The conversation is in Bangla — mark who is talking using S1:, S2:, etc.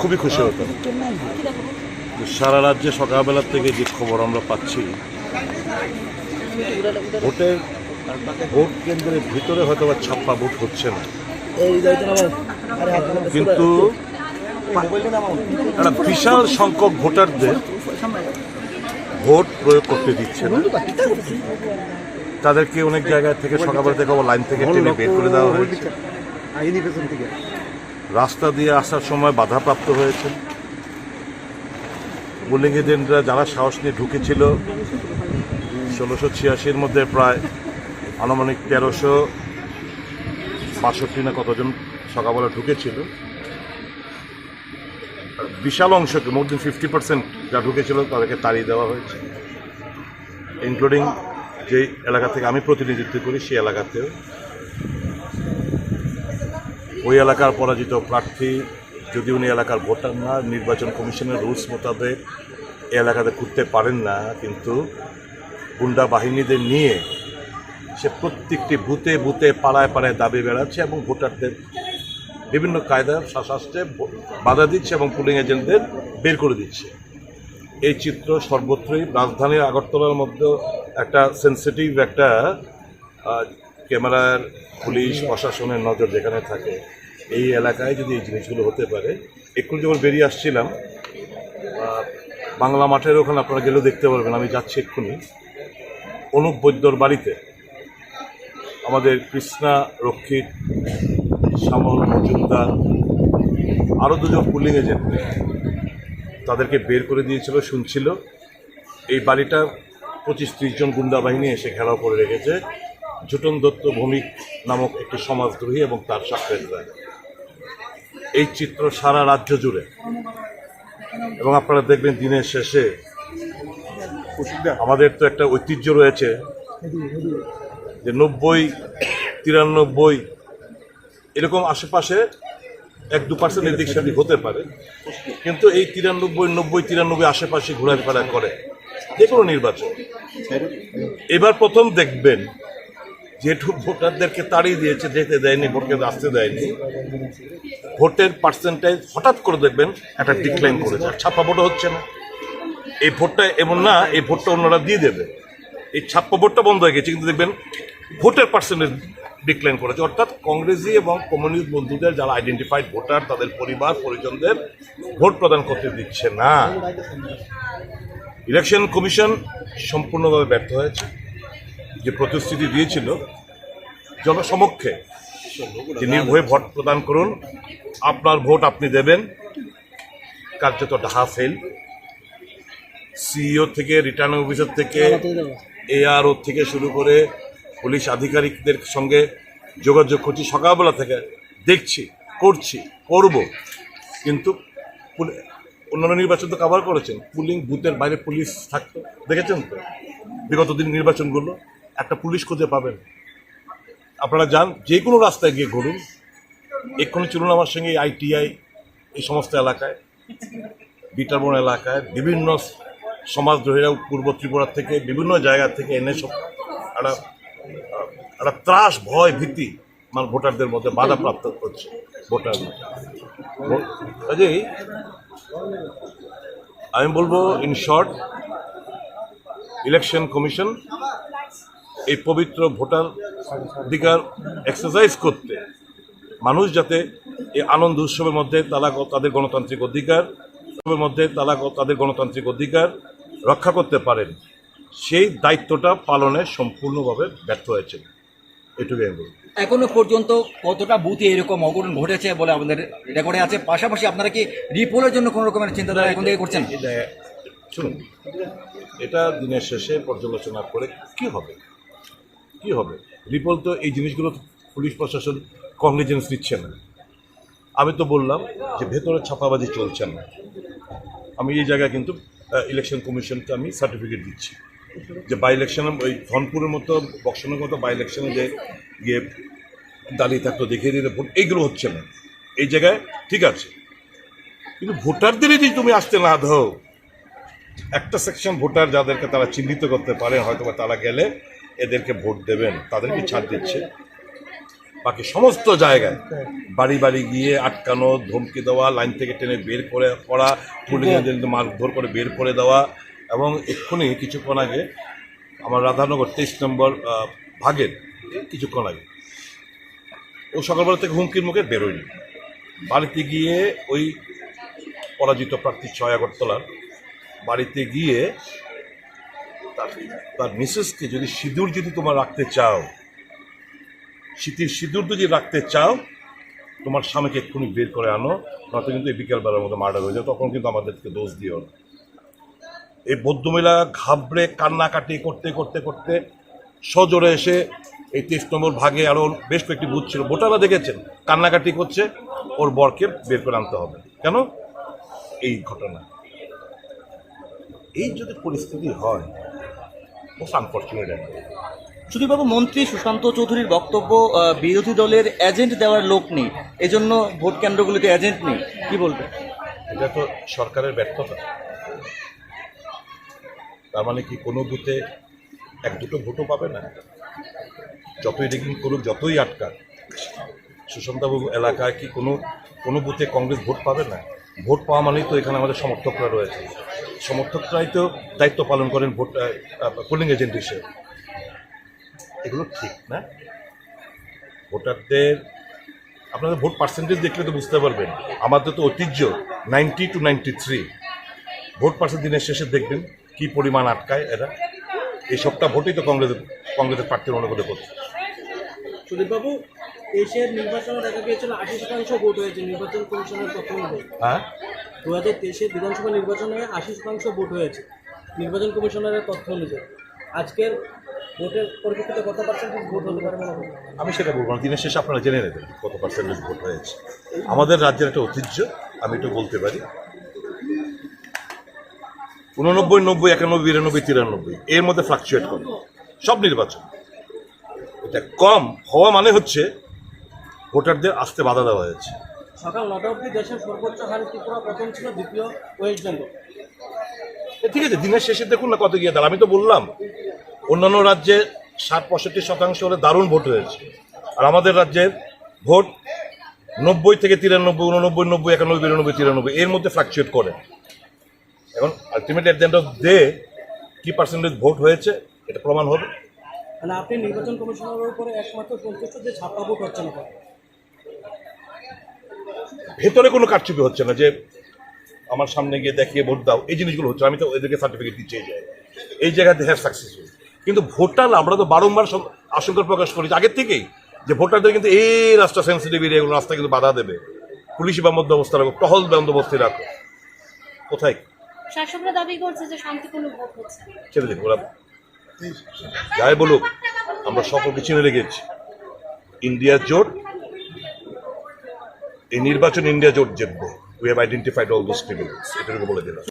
S1: খুবই খুশি হতাম। সারা রাজ্যে সকালবেলার থেকে যে খবর আমরা পাচ্ছি, ভোটের ভোট কেন্দ্রের ভিতরে হয়তো বা ছাপ্পা ভোট হচ্ছে না। কিন্তু একটা বিশাল সংখ্যক ভোটারদের ভোট প্রয়োগ করতে দিচ্ছে না। তাদেরকে অনেক জায়গা থেকে সকালবেলা থেকে লাইন থেকে টেনে বের করে দেওয়া হয়েছে। রাস্তা দিয়ে আসার সময় বাধাপ্রাপ্ত হয়েছে। পোলিং এজেন্টরা যারা সাহস নিয়ে ঢুকেছিল ষোলোশো ছিয়াশির মধ্যে প্রায় আনুমানিক তেরোশো বাষট্টি না কতজন সকালবেলা ঢুকেছিল। বিশাল অংশকে মোর দেন ফিফটি পার্সেন্ট যা ঢুকেছিল তাদেরকে তাড়িয়ে দেওয়া হয়েছে। ইনক্লুডিং যেই এলাকা থেকে আমি প্রতিনিধিত্ব করি, সেই এলাকাতেও। ওই এলাকার পরাজিত প্রার্থী, যদি উনি এলাকার ভোটার না, নির্বাচন কমিশনের রুলস মোতাবেক এলাকাতে ঘুরতে পারেন না, কিন্তু গুন্ডা বাহিনীদের নিয়ে সে প্রত্যেকটি বুথে বুথে পাড়ায় পাড়ায় দাবি বেড়াচ্ছে এবং ভোটারদের বিভিন্ন কায়দার শাসাস্তে বাধা দিচ্ছে এবং পুলিং এজেন্টদের বের করে দিচ্ছে। এই চিত্র সর্বত্রই রাজধানীর আগরতলার মধ্যে একটা সেন্সিটিভ একটা ক্যামেরার পুলিশ, প্রশাসনের নজর যেখানে থাকে, এই এলাকায় যদি এই জিনিসগুলো হতে পারে। একটু যখন বেরিয়ে আসছিলাম বাংলা মাঠের ওখানে আপনারা গেলেও দেখতে পারবেন, আমি যাচ্ছি এক্ষুনি। অনুপ বৈদ্যর বাড়িতে আমাদের কৃষ্ণা রক্ষিত শ্যামল মজুমদার আরও দুজন পুলিং এজেন্ট তাদেরকে বের করে দিয়েছিল শুনছিল। এই বাড়িটা পঁচিশ ত্রিশ জন গুন্ডা বাহিনী এসে ঘেরাও করে রেখেছে। ঝুটন দত্ত ভৌমিক নামক একটি সমাজদ্রোহী এবং তার সাক্ষাৎরা এই চিত্র সারা রাজ্য জুড়ে। এবং আপনারা দেখবেন দিনের শেষে আমাদের তো একটা ঐতিহ্য রয়েছে যে নব্বই, তিরানব্বই, এরকম আশেপাশে এক দু পার্সেন্ট এদিক সেদিক হতে পারে। কিন্তু এই তিরানব্বই, নব্বই, তিরানব্বই আশেপাশে ঘোরাফেরা করে যে কোনো নির্বাচন। এবার প্রথম দেখবেন যেটু ভোটারদেরকে তাড়িয়ে দিয়েছে, যেতে দেয়নি, ভোটকে আসতে দেয়নি, ভোটের পার্সেন্টেজ হঠাৎ করে দেখবেন একটা ডিক্লাইন করেছে। আর ছাপ্পা ভোটও হচ্ছে না। এই ভোটটা এমন না, এই ভোটটা অন্যরা দিয়ে দেবে। এই ছাপ্পা ভোটটা বন্ধ হয়ে গেছে, কিন্তু দেখবেন ভোটের পার্সেন্টেজ ডিক্লাইন করেছে। অর্থাৎ কংগ্রেসি এবং কমিউনিস্ট বন্ধুদের যারা আইডেন্টিফাইড ভোটার, তাদের পরিবার, পরিজনদের ভোট প্রদান করতে দিচ্ছে না। ইলেকশন কমিশন সম্পূর্ণভাবে ব্যর্থ হয়েছে। যে প্রতিশ্রুতি দিয়েছিল জনসমক্ষে নির্ভয়ে ভোট প্রদান করুন, আপনার ভোট আপনি দেবেন, কার্যত ডাহা ফেল সিইও থেকে রিটার্নিং অফিসার থেকে এআরও থেকে শুরু করে পুলিশ আধিকারিকদের সঙ্গে যোগাযোগ করছি, সকালবেলা থেকে দেখছি, করছি, করব। কিন্তু অন্যান্য নির্বাচন তো কাভার করেছেন। পুলিং বুথের বাইরে পুলিশ থাকতো। দেখেছেন তো? বিগত দিন নির্বাচনগুলো, একটা পুলিশ খুঁজে পাবেন। আপনারা যান, যে কোনো রাস্তায় গিয়ে ঘুরুন। এক্ষুনি চলুন আমার সঙ্গে আইটিআই, এই সমস্ত এলাকায়। বিটারবন এলাকায়, বিভিন্ন সমাজদ্রোহীরা পূর্ব ত্রিপুরা থেকে, বিভিন্ন জায়গা থেকে এনে সব একটা একটা ত্রাস, ভয়, ভীতি মানে ভোটারদের মধ্যে বাধাপ্রাপ্ত করছে ভোটার। কাজেই আমি বলব ইন শর্ট ইলেকশন কমিশন এই পবিত্র ভোটার অধিকার এক্সারসাইজ করতে, মানুষ যাতে এই আনন্দ উৎসবের মধ্যে তারা তাদের গণতান্ত্রিক অধিকার, উৎসবের মধ্যে তারা তাদের গণতান্ত্রিক অধিকার রক্ষা করতে পারেন সেই দায়িত্বটা পালনে সম্পূর্ণভাবে ব্যর্থ হয়েছে এটুকুই আমি বলব।
S2: এখনও পর্যন্ত কতটা বুথে এরকম অঘটন ঘটেছে বলে আমাদের রেকর্ডে আছে? পাশাপাশি আপনারা কি রিপোলের জন্য কোনো রকমের চিন্তাধারা এখন থেকে করছেন?
S1: শুনুন এটা দিনের শেষে পর্যালোচনা করে কি হবে? কি হবে? রিপোর্ট তো এই জিনিসগুলো পুলিশ প্রশাসন কংগ্রেজেন্স নিচ্ছে না। আমি তো বললাম যে ভেতরে ছাপাবাজি চলছে না। আমি এই জায়গায় কিন্তু ইলেকশন কমিশনকে আমি সার্টিফিকেট দিচ্ছি। যে বাই ইলেকশনে ওই ধনপুরের মতো বক্সনের মতো বাই ইলেকশনে যে গিয়ে দাঁড়িয়ে থাকতো, দেখিয়ে দিতে ভোট, এইগুলো হচ্ছে না। এই জায়গায় ঠিক আছে। কিন্তু ভোটারদেরই যদি তুমি আসতে না দাও, একটা সেকশন ভোটার যাদেরকে তারা চিহ্নিত করতে পারে হয়তো তারা গেলে এদেরকে ভোট দেবেন, তাদেরকে ছাড় দিচ্ছে। বাকি সমস্ত জায়গায়। বাড়ি বাড়ি গিয়ে আটকানো ধমকি দেওয়া লাইন থেকে টেনে বের করে করা পুলিশ মারধর করে বের করে দেওয়া এবং এক্ষুনি কিছুক্ষণ আগে আমার রাধানগর তেইশ নম্বর ভাগের কিছুক্ষণ আগে। ও সকালবেলা থেকে হুমকির মুখে বেরোয়নি। বাড়িতে গিয়ে ওই পরাজিত প্রার্থী ছয় আগরতলার বাড়িতে গিয়ে তার তার মিসেসকে যদি সিঁদুর যদি তোমার রাখতে চাও শীতের সিঁদুর যদি রাখতে চাও, তোমার স্বামীকে এক্ষুনি বের করে আনো, নয়তো কিন্তু এই বিকেলবেলার মতো মার্ডার হয়ে যায় তখন কিন্তু আমাদেরকে দোষ দিও না। এই বৌদ্ধমেলা ঘাবড়ে কান্নাকাটি করতে করতে করতে সজোরে এসে এই তেইশ নম্বর ভাগে আরও বেশ কয়েকটি বুথ ছিল। ভোটাররা দেখেছেন, কান্নাকাটি করছে, ওর বরকে বের করে আনতে হবে। কেন? এই ঘটনা। এই যদি পরিস্থিতি হয় মোস্ট আনফর্চুনেট
S3: সুদীপবাবু মন্ত্রী সুশান্ত চৌধুরীর বক্তব্য বিরোধী দলের এজেন্ট দেওয়ার লোক নেই। এজন্য ভোট কেন্দ্রগুলিতে এজেন্ট নেই। কি বলবেন?
S1: এটা তো সরকারের ব্যর্থতা। তার মানে কি কোনো বুথে এক দুটো ভোটও পাবে না? যতই রেগিং করুক, যতই আটকাক, সুশান্তবাবু এলাকায় কি কোনো কোনো বুথে কংগ্রেস ভোট পাবে না? ভোট পাওয়া মানেই তো এখানে আমাদের সমর্থকরা রয়েছে। সমর্থকরাই তো দায়িত্ব পালন করেন ভোট পোলিং এজেন্ট হিসেবে। এগুলো ঠিক না? ভোটারদের আপনাদের ভোট পার্সেন্টেজ দেখলে তো বুঝতে পারবেন। আমাদের তো ঐতিহ্য ninety two ninety three vote percent দিনের শেষে দেখবেন কি পরিমাণ আটকায় এরা। এই সবটা ভোটই তো কংগ্রেসের কংগ্রেসের প্রার্থীর অনুকূলে করছে
S4: সুদীপবাবু দেশের নির্বাচনে দেখা গিয়েছিল আশি শতাংশ ভোট হয়েছে নির্বাচন কমিশনের অনুযায়ী
S1: হ্যাঁ?
S4: দু হাজার তেইশের বিধানসভা নির্বাচনে আশি শতাংশ ভোট হয়েছে নির্বাচন কমিশনের তথ্য অনুযায়ী আজকের ভোটের পরিপ্রেক্ষিতে কত পার্সেন্টেজ ভোট হতে পারে মনে
S1: আমি সেটা বলব না। দিনের শেষে আপনারা জেনে নেবেন কত পার্সেন্টেজ ভোট হয়েছে। আমাদের রাজ্যের একটা ঐতিহ্য আমি একটু বলতে পারি। উননব্বই নব্বই একানব্বই বিরানব্বই তিরানব্বই এর মধ্যে ফ্লাকচুয়েট করে। সব নির্বাচন। এটা কম হওয়া মানে হচ্ছে ভোটারদের আসতে বাধা দেওয়া হয়েছে।
S4: সকাল নটা অবধি দেশের সর্বোচ্চ হার ত্রিপুরা প্রথম ছিল দ্বিতীয় ওয়েস্ট বেঙ্গল।
S1: ঠিক আছে দিনের শেষে দেখুন না কত গিয়ে দাঁড়া আমি তো বললাম অন্যান্য রাজ্যে ষাট পঁয়ষট্টি শতাংশ হলে দারুণ ভোট হয়েছে। আর আমাদের রাজ্যের ভোট নব্বই থেকে তিরানব্বই উননব্বই নব্বই একানব্বই বিরানব্বই তিরানব্বই এর মধ্যে ফ্লাকচুয়েট করে। এখন ultimate at the end of day কি পার্সেন্টেজ ভোট হয়েছে এটা প্রমাণ হবে।
S4: মানে আপনি নির্বাচন কমিশনের উপরে একমাত্র সন্তুষ্ট যে ছাপ্পা ভোট হচ্ছে না
S1: ভেতরে কোনো কারচুপি হচ্ছে না যে আমার সামনে গিয়ে দেখিয়ে ভোট দাও এই জিনিসগুলো হচ্ছে। আমি তো এদেরকে সার্টিফিকেট দিতে যাই এই জায়গাতে হ্যাভ সাকসেসফুল কিন্তু ভোটার আমরা তো বারংবার আশঙ্কা প্রকাশ করেছি আগের থেকেই যে ভোটারদের কিন্তু এই রাস্তা সেন্সিটিভ এরিয়া এগুলো রাস্তা কিন্তু বাধা দেবে। পুলিশ বা বন্দোবস্ত রাখো টহল বন্দোবস্তে রাখো কোথায়?
S5: শাসকরা দাবি করছে যে শান্তিপূর্ণ ভোট হচ্ছে
S1: ছেড়ে দিন ওরা যাই বলুক আমরা সকলকে চিনে রেখেছি। ইন্ডিয়া জোট এই নির্বাচন ইন্ডিয়া জোট জিতবে। We have identified all those criminals এটুকু বলে দিলাম।